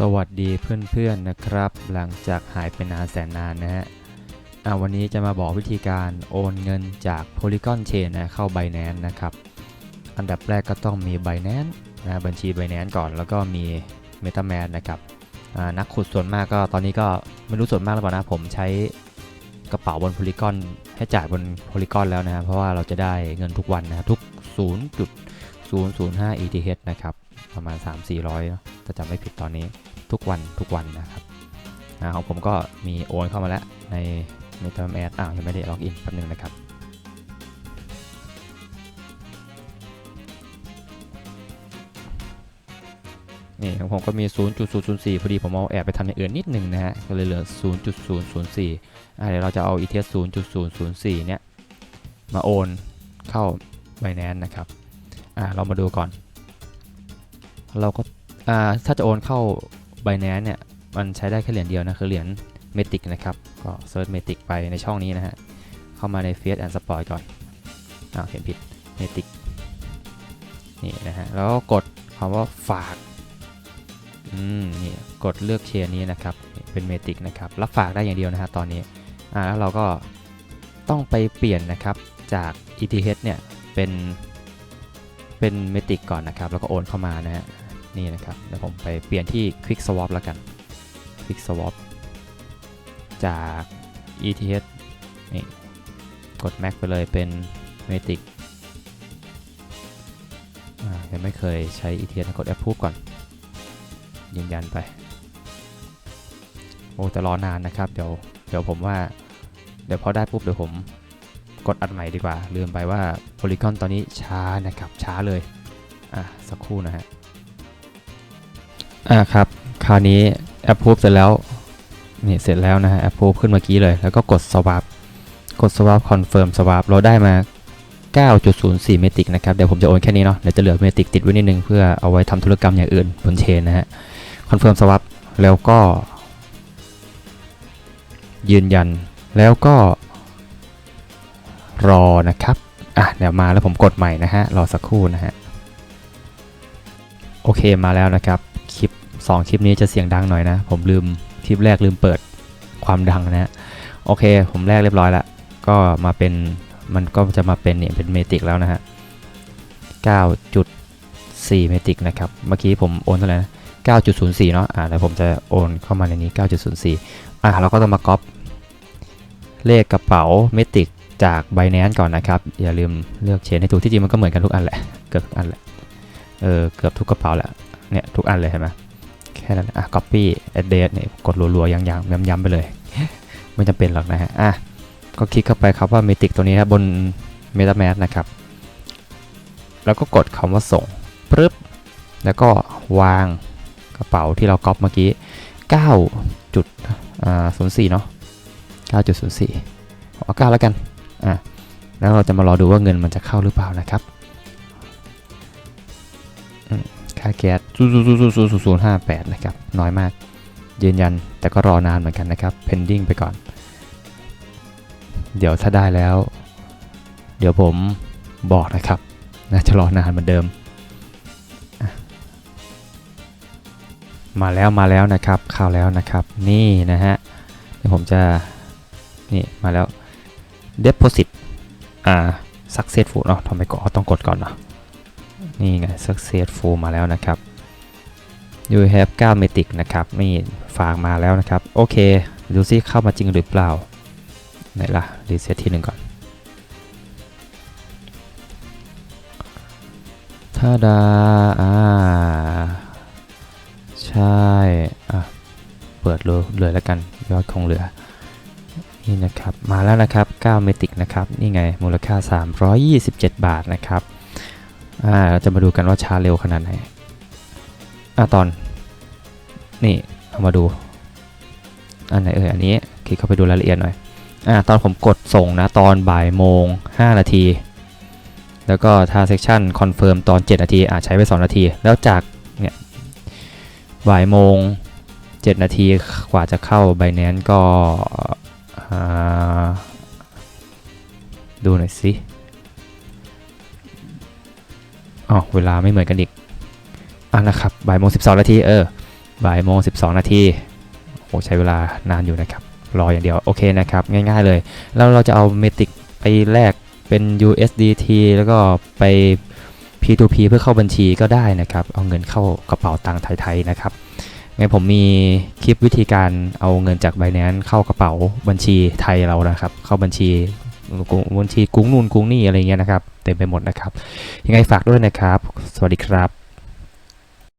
สวัสดีเพื่อนๆนะครับ หลังจากหายไปนานแสนนานนะฮะวันนี้จะมาบอกวิธีการโอนเงินจาก Polygon Chain นะเข้า Binance นะครับ อันดับแรกก็ต้องมี Binance นะบัญชี Binance ก่อนแล้วก็มี MetaMask นะครับนักขุดส่วนมากก็ตอนนี้ก็ไม่รู้ส่วนมากหรือเปล่านะผมใช้กระเป๋าบน Polygon ให้จ่ายบน Polygon แล้วนะครับเพราะว่าเราจะได้เงินทุกวันนะทุก 0.005 ETH นะครับประมาณ 3-400เนอะถ้าจำไม่ผิดตอนนี้ ทุกวันทุกวันนะครับอาของผมก็มีโอนเข้ามาแล้วใน MetaMask อ้าวยังไม่ได้ล็อกอินแป๊บนึงนะครับนี่ของผมก็มี 0.004 พอดีผมเอาแอบไปทำอย่างอื่นนิดหนึ่งนะฮะ ก็เลยเหลือ 0.004อ่าเดี๋ยวเราจะเอา ETH 0.004 เนี่ย มาโอนเข้า Binance นะครับอ่าเรามาดูก่อน เราก็อ่าถ้าจะโอนเข้า Binance เนี่ยมันใช้ได้แค่เหรียญเดียวนะคือเหรียญ Matic นะครับก็เซิร์ช Matic ไปในช่องนี้นะฮะเข้ามาใน Fiat and Spot ก่อนอ้าวเขียนผิด Matic นี่นะฮะแล้วก็กดคำว่าฝากอืมนี่กดเลือกเชนนี้นะครับเป็น Matic นะครับรับฝากได้อย่างเดียวนะฮะตอนนี้อ่าแล้วเราก็ต้องไปเปลี่ยนนะครับจาก ETH เนี่ยเป็นเป็น Matic ก่อนนะครับแล้วก็โอนเข้ามานะฮะ นี่นะครับเดี๋ยวผมไปเปลี่ยนที่ Quick Swap แล้วกัน Quick Swap จาก ETH นี่กด Max ไปเลยเป็น Matic ยังไม่เคยใช้ ETH กด Approve ก่อน ยืนยันไป โอ้แต่รอนานนะครับ เดี๋ยวเดี๋ยวผมว่า เดี๋ยวพอได้ปุ๊บเดี๋ยวผมกดอัดใหม่ดีกว่า ลืมไปว่า Polygon ตอนนี้ช้านะครับ ช้าเลย อะ สักครู่นะฮะ อะครับ คราวนี้ Approve เสร็จแล้วนี่เสร็จแล้วนะฮะ Approve ขึ้นเมื่อกี้เลย แล้วก็กด Swap กด Swap Confirm Swap เราได้มา 9.04 เมติกนะครับ เดี๋ยวผมจะโอนแค่นี้เนาะ เดี๋ยวจะเหลือเมติกติดไว้นิดนึง เพื่อเอาไว้ทำธุรกรรมอย่างอื่นบนเชนนะฮะ Confirm Swap แล้วก็ ยืนยัน แล้วก็ รอนะครับ อะ เดี๋ยวมาแล้วผมกดใหม่นะฮะ รอสักครู่นะฮะ โอเคมาแล้วนะครับ 2คลิปนี้จะเสียงดังหน่อยนะ ผมลืมคลิปแรกลืมเปิดความดังนะ โอเค ผมแรกเรียบร้อยล้วก็มาเป็นมันก็จะมาเป็นเนี่ยเป็นเมติกแล้วนะฮะ 9.4 เมติกนะครับ เมื่อกี้ผมโอนเท่าไหร่นะ 9.04 เนาะอ่าแล้วผมจะโอนเข้ามาในนี้ 9.04 อ่าเราก็ต้องมาก๊อปเลขกระเป๋าเมติกจาก Binance ก่อนนะครับ อย่าลืมเลือกเชนให้ถูกที่จริงมันก็เหมือนกันทุกอันแหละ เกือบทุกอันแหละ เออ เกือบทุกกระเป๋าแหละ เนี่ยทุกอันเลยเห็นไหม ค่นั้นอะ copy address เนี่ยกดรัวๆยังๆย้ำๆไปเลย ไม่จำเป็นหรอกนะฮะอะก็คลิกเข้าไปครับว่า Matic ตัวนี้ครับบน MetaMask นะครับ แล้วก็กดคำว่าส่งปึ๊บแล้วก็วางกระเป๋าที่เราก๊อปเมื่อกี้9จุดอ่า04เนาะ9.04เอา9แล้วกันอะแล้วเราจะมารอดูว่าเงินมันจะเข้าหรือเปล่านะครับ ค่าแก๊ส0.00058 นะครับ น้อยมาก ยืนยันแต่ก็รอนานเหมือนกันนะครับ pending ไปก่อน เดี๋ยวถ้าได้แล้ว เดี๋ยวผมบอกนะครับ น่าจะรอนานเหมือนเดิม มาแล้วมาแล้วนะครับเข้าแล้วนะครับ นี่นะฮะ เดี๋ยวผมจะ นี่มาแล้ว deposit อ่า successful เนาะทำไมก็ต้องกดก่อนเนาะ นี่ไง successful มาแล้วนะครับ you have 9 metric นะครับนี่ฝากมาแล้วนะครับ โอเค ดูซิเข้ามาจริงหรือเปล่า ไหนล่ะรีเซ็ตที่หนึ่งก่อน ถ้าดา อ่า ใช่ อะ เปิดเลยเลยแล้วกัน ยอดคงเหลือ นี่นะครับ มาแล้วนะครับ 9 เมติกนะครับ นี่ไง มูลค่า 327 บาทนะครับ อ่าเราจะมาดูกันว่าช้าเร็วขนาดไหนอะตอน นี่ เอามาดู อันไหนเอ่ยอันนี้ คลิกเข้าไปดูรายละเอียดหน่อยอ่าตอนผมกดส่งนะ ตอนบ่ายโมง 5 นาที แล้วก็ transaction confirm ตอน 7 นาทีอ่าใช้ไป 2 นาที แล้วจากเนี่ยบ่ายโมง 7 นาทีกว่าจะเข้า Binance ก็ดูหน่อยสิ อ๋อเวลาไม่เหมือนกันอีกอะนะครับบ่ายโมง12นาทีเออบ่ายโมง12นาทีโอ้ใช้เวลานานอยู่นะครับ รออย่างเดียว โอเคนะครับ ง่ายๆเลย แล้วเราจะเอาเมติกไปแลกเป็น USDT แล้วก็ไป P2P เพื่อเข้าบัญชีก็ได้นะครับ เอาเงินเข้ากระเป๋าตังค์ไทยๆนะครับงั้นผมมีคลิปวิธีการเอาเงินจาก Binance เข้ากระเป๋าบัญชีไทยเรานะครับ เข้าบัญชี บัญชีกุ้งนูนกุ้งนี่อะไรเงี้ยนะครับ เต็มไปหมดนะครับ ยังไงฝากด้วยนะครับ สวัสดีครับ